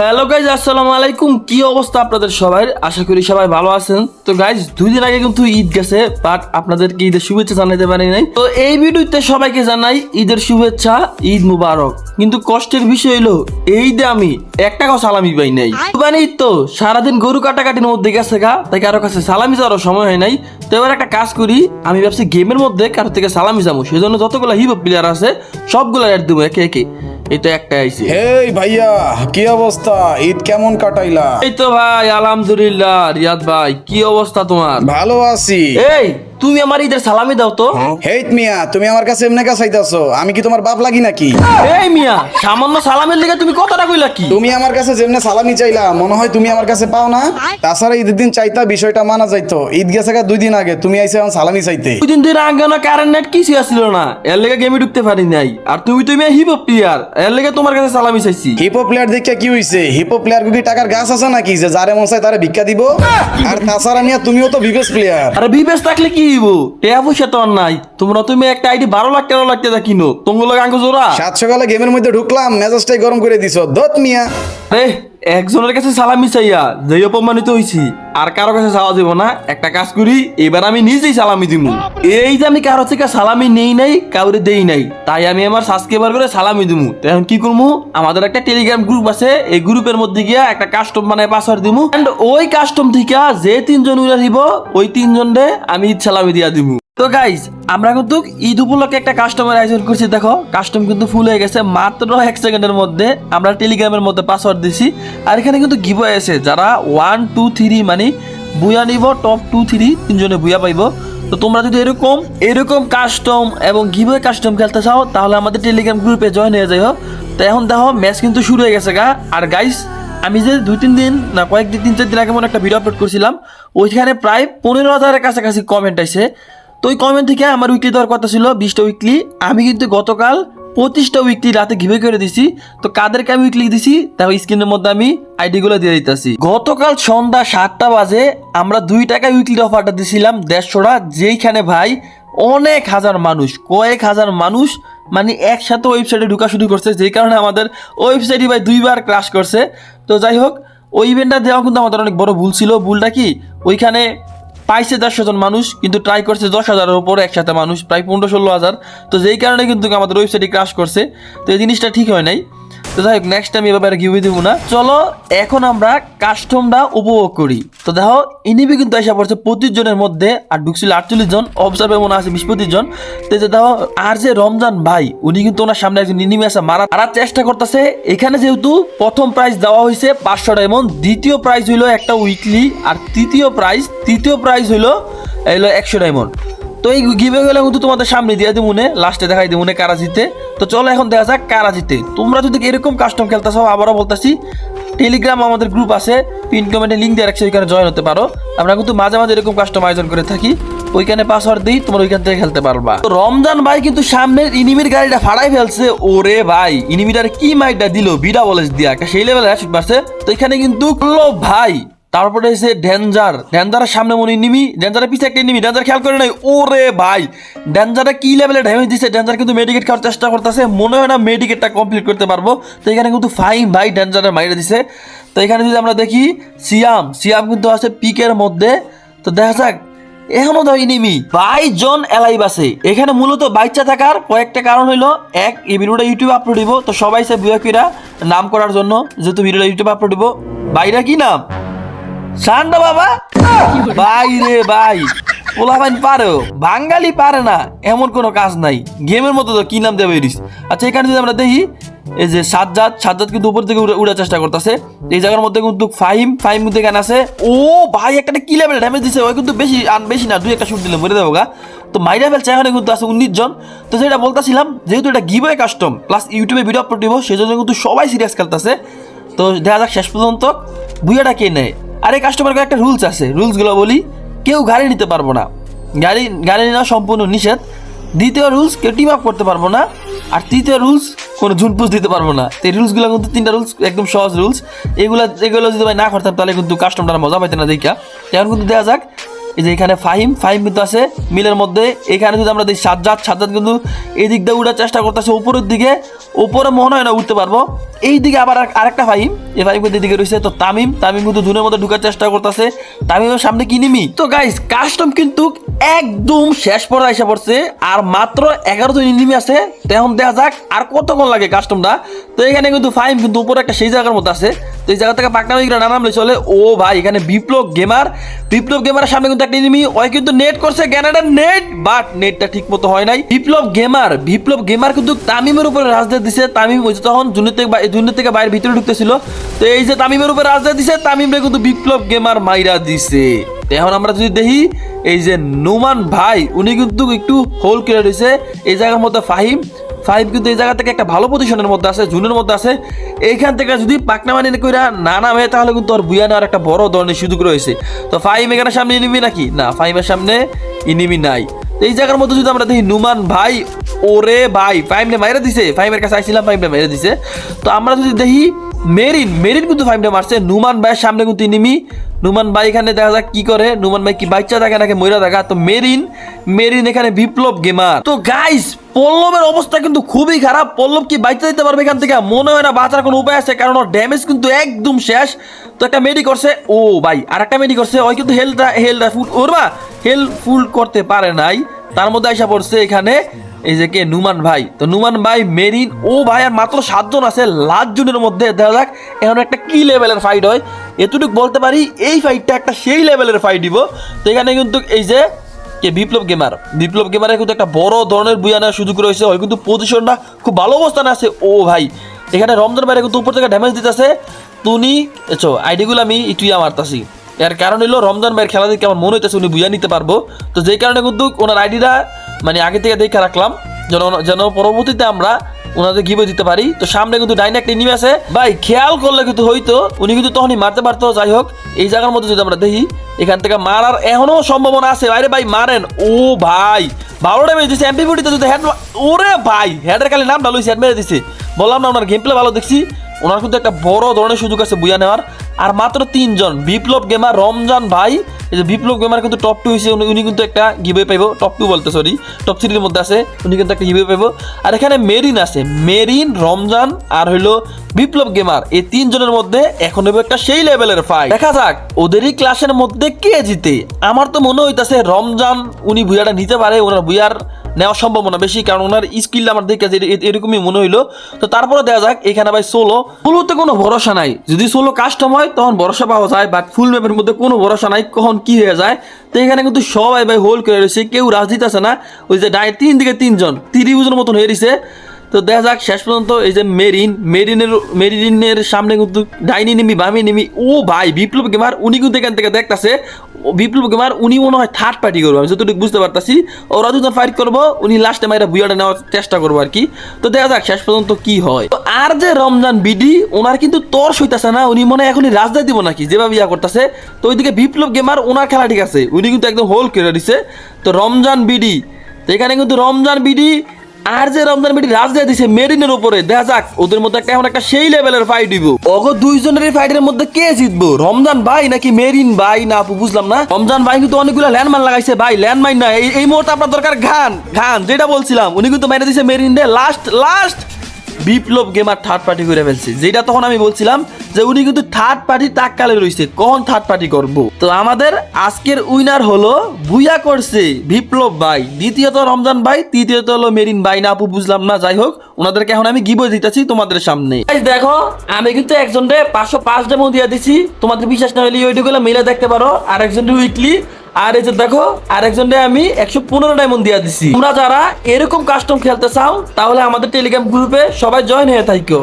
Hello guys আসসালামু আলাইকুম। কি অবস্থা আপনাদের সবাই? আশা করি সবাই ভালো আছেন। তো গাইজ দুই দিন আগে কিন্তু ঈদ গেছে বাট আপনাদেরকে ঈদের শুভেচ্ছা জানাতে পারি নাই। তো এই ভিডিওতে সবাইকে জানাই ঈদের শুভেচ্ছা, ঈদ মুবারক। কিন্তু কষ্টের বিষয় হলো এই ঈদে আমি এক টাকাও সালামি পাই নাই। কুরবানি ঈদ তো, সারাদিন গরু কাটাকাটির মধ্যে গেছে গা, তাই কারও কাছে সালামি যাওয়ার সময় হয় নাই। তো এবার একটা কাজ করি, আমি ভাবছি গেমের মধ্যে কারও থেকে সালামি যাব সেই জন্য যতগুলো হিপ প্লেয়ার আছে, সবগুলো অ্যাড দেবো একে একে। এই তো একটা আইছে হেই ভাইয়া, কি অবস্থা? ঈদ কেমন কাটাইলা? এই তো ভাই আলহামদুলিল্লাহ রিয়াদ ভাই কি অবস্থা তোমার? ভালো আছি। এই তুমি আমার ঈদের সালামি দাও তো। হেই মিয়া তুমি আমার কাছে এমনি কাছে চাইতাছো আমি কি তোমার বাপ লাগি নাকি? এই মিয়া সামান্য সালামের লেগে তুমি কতটা কইলা কি? তুমি আমার কাছে যেমনে সালামি চাইলা মনে হয় তুমি আমার কাছে পাও না? তাছাড়া ঈদের দিন চাইতা বিষয়টা মানা যাইতো। ঈদ গেছে গা দুই দিন আগে তুমি আইসে এখন সালামি চাইতে। দুই দিন ধরে আগে না কারেন্ট নেট কিছু আসছিল না। এর লেগে গেমে ঢুকতে পারি নাই। আর তুমি তুমি হিপ হপ প্লেয়ার এর লেগে তোমার কাছে সালামি চাইছি। হিপো প্লেয়ার দেখে কি হইছে? হিপো প্লেয়ার কি টাকার গাছ আছে নাকি? যে যারে মন চায় তারে ভিক্ষা দিব? আর তাছাড়া মিয়া তুমিও তো বিবেশ প্লেয়ার আরে বিবেশ থাকলে কি হইব? টেয়া পয়সা তো আর নাই। তোমরা তুমি একটা আইডি বারো লাখ তেরো লাখ টাকা কিনো। তোমার আঙ্গ জোড়া। সাত সকালে গেমের মধ্যে ঢুকলাম মেজাজটাই গরম করে দিছো। দত মিয়া। আরে একজনের কাছে সালামি চাইয়া যেই অপমানিত হইছি, আর কারও কাছে চাওয়া দিব না। একটা কাজ করি, এবার আমি নিজেই সালামি দিব এই যে আমি কারও থেকে সালামি নেই নাই, কাউরে দেই নাই, তাই আমি আমার সাবস্ক্রাইবার করে সালামি দিব এখন কি করব আমাদের একটা টেলিগ্রাম গ্রুপ আছে, এই গ্রুপের মধ্যে গিয়া একটা কাস্টম বানায় পাসওয়ার্ড দিব এন্ড ওই কাস্টম থেকে যে তিনজন উড়া দিব ওই তিনজনরে আমি সালামি দিয়া দিব তো গাইজ আমরা কিন্তু ঈদ উপলক্ষে একটা কাস্টমার আয়োজন করছি, দেখো। কাস্টম কিন্তু ফুল হয়ে গেছে, মাত্র এক সেকেন্ডের মধ্যে আমরা টেলিগ্রামের মধ্যে পাসওয়ার্ড দিছি। আর এখানে কিন্তু গিভ আছে, যারা ওয়ান টু থ্রি মানে বুয়া নিব টপ টু থ্রি তিনজনে বুয়া পাইব। তো তোমরা যদি এরকম এরকম কাস্টম এবং গিভ কাস্টম খেলতে চাও, তাহলে আমাদের টেলিগ্রাম গ্রুপে জয়েন হয়ে যাই তো এখন দেখো ম্যাচ কিন্তু শুরু হয়ে গেছে গা। আর গাইস আমি যে দুই, তিন দিন, না কয়েকদিন তিন, চার দিন আগে মনে একটা ভিডিও আপলোড করছিলাম, ওইখানে প্রায় পনেরো হাজারের কাছাকাছি কমেন্ট আছে তো ওই কমেন্ট থেকে আমার উইকলি দেওয়ার কথা ছিল, বিশটা উইকলি আমি কিন্তু গতকাল পঁচিশটা উইকলি রাতে ঘিবে করে দিছি। তো কাদেরকে আমি উইকলি দিছি? দেখো স্ক্রিনের মধ্যে আমি আইডিগুলো দিয়ে দিতেছি। গতকাল সন্ধ্যা সাতটা বাজে, আমরা দুই টাকা উইকলি অফারটা দিছিলাম, দেড়শোটা। যেইখানে ভাই অনেক হাজার মানুষ, কয়েক হাজার মানুষ মানে একসাথে ওয়েবসাইটে ঢুকা শুরু করছে। যেই কারণে আমাদের ওয়েবসাইটই ভাই দুইবার ক্রাশ করছে। তো যাই হোক, ওই ইভেন্টটা দেওয়া কিন্তু আমাদের অনেক বড় ভুল ছিল। ভুলটা কি? ওইখানে পাইছে দেড়শো জন মানুষ, কিন্তু ট্রাই করছে দশ হাজারের উপরে একসাথে মানুষ, প্রায় পনেরো ষোলো হাজার। তো যেই কারণে কিন্তু আমাদের ওয়েবসাইটে ক্রাশ করছে। তো এই জিনিসটা ঠিক হয় নাই। তো যাই হোক নেক্সট টাইম এবার গিয়ে দেবো না। চলো, এখন আমরা কাস্টমটা উপভোগ করি। তো দেখো, ইনিবি কিন্তু আসা পড়ছে পঁচিশ জনের মধ্যে, আর ঢুকছিল আটচল্লিশ জন অবজার্ভে মনে আছে বিশ পঁচিশ জন। তো যে দেখো, আর যে রমজান ভাই, উনি কিন্তু ওনার সামনে একজন ইনিমি আছে, মারা মারার চেষ্টা করতেছে। এখানে যেহেতু প্রথম প্রাইজ দেওয়া হয়েছে পাঁচশো ডায়মন্ড দ্বিতীয় প্রাইজ হইল একটা উইকলি আর তৃতীয় প্রাইজ তৃতীয় প্রাইজ হইল হইল একশো ডায়মন্ড তো এই গিভে গেলে কিন্তু তোমাদের সামনে দিয়ে দিব মনে লাস্টে দেখাই দিব মনে কারা জিতে তো চলো এখন দেখা যাক কারা জিতে তোমরা যদি এরকম কাস্টম খেলতে চাও আবারও বলতেছি টেলিগ্রাম আমাদের গ্রুপ আছে পিন কমেন্টে লিঙ্ক দিয়ে রাখছি, ওইখানে জয়েন হতে পারো। আমরা কিন্তু মাঝে মাঝে এরকম কাস্টম আয়োজন করে থাকি, ওইখানে পাসওয়ার্ড দিই, তোমরা ওইখান থেকে খেলতে পারবা। তো রমজান ভাই কিন্তু সামনের ইনিমির গাড়িটা ফাড়াই ফেলছে, ওরে ভাই, ইনিমিটার কি মাইকটা দিল বিডা বলে দিয়া, সেই লেভেলে শুট মারছে। তো এখানে কিন্তু ভাই তারপরে এসে ডেঞ্জার। ডেঞ্জারের সামনে মনে নিমি, ডেঞ্জারের পিছে একটা নিমি। ডেঞ্জার খেয়াল করে নাই? ওরে ভাই, ডেঞ্জারে কি লেভেলে ড্যামেজ দিচ্ছে ডেঞ্জার কিন্তু মেডিকেট খাওয়ার চেষ্টা করতেছে। মনে হয় না মেডিকেটটা কমপ্লিট করতে পারব। তো এখানে কিন্তু ফাইন ভাই ডেঞ্জারে মাইরে দিছে। তো এখানে যদি আমরা দেখি, সিয়াম সিয়াম কিন্তু আছে পিকের মধ্যে। তো দেখা যাক, এখনও তো ইনিমি বাইশ জন এলাইভ আছে। এখানে মূলত বাচ্চা থাকার কয়েকটা কারণ হইল। এক, এই ভিডিওটা ইউটিউবে আপলোড দিব। তো সবাই সে বুয়া কিরা নাম করার জন্য যেহেতু ভিডিওটা ইউটিউবে আপলোড দিব। বাইরা কি নাম? সান্ডা বাবা। ভাই রে ভাই পোলাপাইন পারেও বাঙালি পারে না, এমন কোনো কাজ নাই। গেমের মতো তো, কি নাম দেবে আচ্ছা এখানে যদি আমরা দেখি, এই যে সাজ্জাদ সাজ্জাদ কিন্তু উপর থেকে উড়ে- উড়ার চেষ্টা করতেছে। এই জায়গার মধ্যে কিন্তু ফাইম ফাইম মধ্যে কেন আছে। ও ভাই একটা কি লেভেল ড্যামেজ দিছে? ওই কিন্তু বেশি, আন বেশি না, দুই একটা শুট দিলে মরে দেবো তো মাইরা ফেলছে এখানে কিন্তু আছে উনিশ জন। তো সেটা বলতেছিলাম, যেহেতু এটা গিভওয়ে কাস্টম প্লাস ইউটিউবে ভিডিও আপলোড দিব সেই জন্য কিন্তু সবাই সিরিয়াস খেলতেছে। তো দেখা যাক শেষ পর্যন্ত বুয়াটা কে নেয়? আর এই কাস্টমার একটা রুলস আছে। রুলসগুলো বলি, কেউ গাড়ি নিতে পারব না। গাড়ি গাড়ি নেওয়া সম্পূর্ণ নিষেধ। দ্বিতীয় রুলস কেউ টিম আপ করতে পারব না। আর তৃতীয় রুলস কোনো ঝুনপুস দিতে পারব না। এই রুলসগুলো কিন্তু তিনটা রুলস একদম সহজ রুলস এগুলো এগুলো যদি ভাই না করতাম, তাহলে কিন্তু কাস্টমাররা মজা পাইতে না দেখা এখন কিন্তু দেওয়া যাক, এই যে এখানে ফাহিম ফাহিম কিন্তু আছে মিলের মধ্যে। এখানে যদি আমরা দেখি সাজ্জাদ সাজ্জাদ কিন্তু এই দিক দিয়ে উঠার চেষ্টা করতেছে, উপরের দিকে। উপরে মনে হয় না উঠতে পারব। এইদিকে আবার আর- আরেকটা ফাইম এই ফাইম কিন্তু এদিকে রয়েছে, তো তামিম। তামিম কিন্তু জুনের মধ্যে ঢুকার চেষ্টা করতেছে। তামিমের সামনে কি নিমি তো গাইস কাস্টম কিন্তু একদম শেষ পর্যায়ে এসে পড়ছে। আর মাত্র এগারো জন ইনিমি আছে। তেমন দেখা যাক আর কতক্ষণ লাগে কাস্টমটা তো এখানে কিন্তু ফাইম কিন্তু উপরে একটা সেই জায়গার মধ্যে আছে। তো এই জায়গা থেকে পাকনামি করে নামলে চলে, ও ভাই, এখানে বিপ্লব গেমার বিপ্লব গেমারের সামনে কিন্তু একটা ইনিমি ওই কিন্তু নেট করছে গ্যানাডার নেট বাট নেটটা ঠিক মতো হয় নাই। বিপ্লব গেমার বিপ্লব গেমার কিন্তু তামিমের উপরে রাজদা দিছে। তামিম ওই তখন জুনের থেকে বা- জুনের থেকে বাইরে ভিতরে ঢুকতেছিল। তো এই যে তামিমের উপরে রাজদা দিছে, তামিমরে কিন্তু বিপ্লব গেমার মাইরা দিছে। এখন আমরা যদি দেখি, এই যে নুমান ভাই, উনি কিন্তু একটু হোল ক্লিয়ার হয়েছে এই জায়গার মধ্যে ফাহিম ফাইভ কিন্তু এই জায়গা থেকে একটা ভালো পজিশনের মধ্যে আছে, জুনের মধ্যে আছে। এইখান থেকে যদি পাকনা মানি কইরা না নামে, তাহলে কিন্তু ওর বুয়া নেওয়ার একটা বড় ধরনের সুযোগ রয়েছে। তো ফাইভ এখানে সামনে ইনিমি নাকি? না ফাইভের সামনে ইনিমি নাই। এই জায়গার মধ্যে যদি আমরা দেখি নুমান ভাই, ওরে ভাই ফাইমটা মাইরা দিছে। ফাইমের কাছে আইছিলাম ফাইমটা মাইরা দিছে। তো আমরা যদি দেখি মেরিন মেরিন কিন্তু ফাইমটা মারছে। নুমান ভাইয়ের সামনে কিন্তু নিমি নুমান ভাই এখানে দেখা যাক কি করে। নুমান ভাই কি বাচ্চা থাকে নাকি ময়রা দেখা। তো মেরিন মেরিন এখানে বিপ্লব গেমার তো গাইস পল্লবের অবস্থা কিন্তু খুবই খারাপ। পল্লব কি বাইতে দিতে পারবে এখান থেকে? মনে হয় না বাঁচার কোনো উপায় আছে, কারণ ওর ড্যামেজ কিন্তু একদম শেষ। তো একটা মেডি করছে। ও ভাই আর একটা মেডি করছে। ওই কিন্তু হেলটা হেলটা ফুল ওর বা হেল ফুল করতে পারে নাই। তার মধ্যে আইসা পড়ছে এখানে, এই যে কে, নুমান ভাই। তো নুমান ভাই, মেরিন, ও ভাই, আর মাত্র সাতজন আছে। লাস্ট জনের মধ্যে, দেখা যাক, এখন একটা কি লেভেলের ফাইট হয়। এতটুকু বলতে পারি, এই ফাইটটা একটা সেই লেভেলের ফাইট দিব। তো এখানে কিন্তু এই যে কে বিপ্লব গেমার বিপ্লব গেমারে কিন্তু একটা বড় ধরনের বুয়া নেওয়ার সুযোগ রয়েছে। ওই কিন্তু পজিশনটা খুব ভালো অবস্থানে আছে। ও ভাই, এখানে রমজান বাইরে কিন্তু উপর থেকে ড্যামেজ দিতেছে। তুনি, এছো আইডিগুলো আমি ইটুই মারতাছি। এর কারণ হলো রমজান ভাইয়ের খেলা দেখে আমার মনে হইতেছে উনি বুঝা নিতে পারব। তো যেই কারণে কিন্তু ওনার আইডিটা মানে আগে থেকে দেখে রাখলাম। যেন যেন পরবর্তীতে আমরা ওনাদের গিবে দিতে পারি। তো সামনে কিন্তু ডাইনাক নিমে আছে। ভাই, খেয়াল করলে কিন্তু হয়তো উনি কিন্তু তখনই মারতে পারতো। যাই হোক, এই জায়গার মধ্যে যদি আমরা দেখি, এখান থেকে মারার এখনও সম্ভাবনা আছে। বাইরে ভাই, মারেন। ও ভাই ভালো ড্যামেজ দিছে। এমপি বুটিতে যদি হেড ওরে ভাই হেডের খালি নামটা লইছে হেড মেরে দিছে। বললাম না, ওনার গেম প্লে ভালো দেখছি। ওনার কিন্তু একটা বড় ধরনের সুযোগ আছে বুয়া নেওয়ার। আর মাত্র তিনজন। বিপ্লব গেমার রমজান ভাই, এই যে বিপ্লব গেমার কিন্তু টপ টু হয়েছে উনি- কিন্তু একটা গিবে পাইব। টপ টু বলতে সরি টপ থ্রির মধ্যে আছে, উনি কিন্তু একটা গিবে পাইব। আর এখানে মেরিন আছে। মেরিন, রমজান আর হইল বিপ্লব গেমার এই তিনজনের মধ্যে এখন হবে একটা সেই লেভেলের ফাইট দেখা যাক, ওদেরই ক্লাসের মধ্যে কে জিতে। আমার তো মনে হইতাছে রমজান উনি বুয়াটা নিতে পারে, ওনার বুয়ার নেওয়ার সম্ভাবনা বেশি, কারণ ওনার স্কিল আমার দেখে এরকমই মনে হইল। তো তারপরে দেখা যাক, এখানে ভাই সোলো সোলোতে কোনো ভরসা নাই। যদি সোলো কাস্টম হয়, তখন ভরসা পাওয়া যায় বাট ফুল ম্যাপের মধ্যে কোনো ভরসা নাই, কখন কি হয়ে যায়। তো এখানে কিন্তু সবাই ভাই হোল্ড করে রয়েছে, কেউ রাজ দিতেছে না। ওই যে ডাই তিন দিকে তিনজন তিরিজনের মতন হয়ে রয়েছে। তো দেখা যাক, শেষ পর্যন্ত এই যে মেরিন, মেরিনের মেরিনের সামনে কিন্তু ডাইনি নিমি, বামি নিমি। ও ভাই, বিপ্লব গেমার, উনি কিন্তু এখান থেকে দেখতাছে। বিপ্লব গেমার, উনি মনে হয় থার্ড পার্টি করব, আমি যতটুকু বুঝতে পারতাছি। ওরা দুজন ফাইট করব, উনি লাস্টে মাইরা বুয়াটা নেওয়ার চেষ্টা করব আর কি। তো দেখা যাক, শেষ পর্যন্ত কি হয়। তো আর যে রমজান বিডি, ওনার কিন্তু তর সইতাছে না, উনি মনে হয় এখনই রাজদা দিব নাকি, যেভাবে ইয়া করতেছে। তো ওইদিকে বিপ্লব গেমার, ওনার খেলা ঠিক আছে, উনি কিন্তু একদম হোল কেড়ে দিছে। তো রমজান বিডি, তো এখানে কিন্তু রমজান বিডি আর যে রমজান বেটি রাজ দিয়ে দিছে মেরিনের উপরে, দেখা যাক, ওদের মধ্যে একটা এখন একটা সেই লেভেলের ফাইট হইব। ওগো দুইজনের এই ফাইটের মধ্যে কে জিতবো? রমজান ভাই নাকি মেরিন ভাই? না, আপু, বুঝলাম না। রমজান ভাই কিন্তু অনেকগুলো ল্যান্ডমাইন লাগাইছে ভাই। ল্যান্ডমাইন না, এই মুহূর্তে আপনার দরকার ঘান। ঘান, যেটা বলছিলাম, উনি কিন্তু মেরে দিছে মেরিন দে last last Biplob gamer third party করে ফেলছে। যেটা তখন আমি বলছিলাম যে উনি কিন্তু থার্ড পার্টি তাককালে রয়েছে। কখন থার্ড পার্টি করব? তো আমাদের আজকের উইনার হলো ভুইয়া করছে বিপ্লব ভাই। দ্বিতীয়ত রমজান ভাই, তৃতীয়ত হলো মেরিন ভাই। না, আপু, বুঝলাম না। যাই হোক, ওনাদেরকে এখন আমি গিবো দিতেছি তোমাদের সামনে। দেখো, আমি কিন্তু একজনকে পাঁচশো পাঁচ ডেমো দিয়ে দিছি। তোমাদের বিশ্বাস না হলে ওইটুকুলো মিলে দেখতে পারো। আর একজনকে উইকলি আর এই যে দেখো, আরেকজনকে আমি একশো পনেরো ডায়মন্ড দিয়ে দিছি। তোমরা যারা এরকম কাস্টম খেলতে চাও, তাহলে আমাদের টেলিগ্রাম গ্রুপে সবাই জয়েন হয়ে থাকো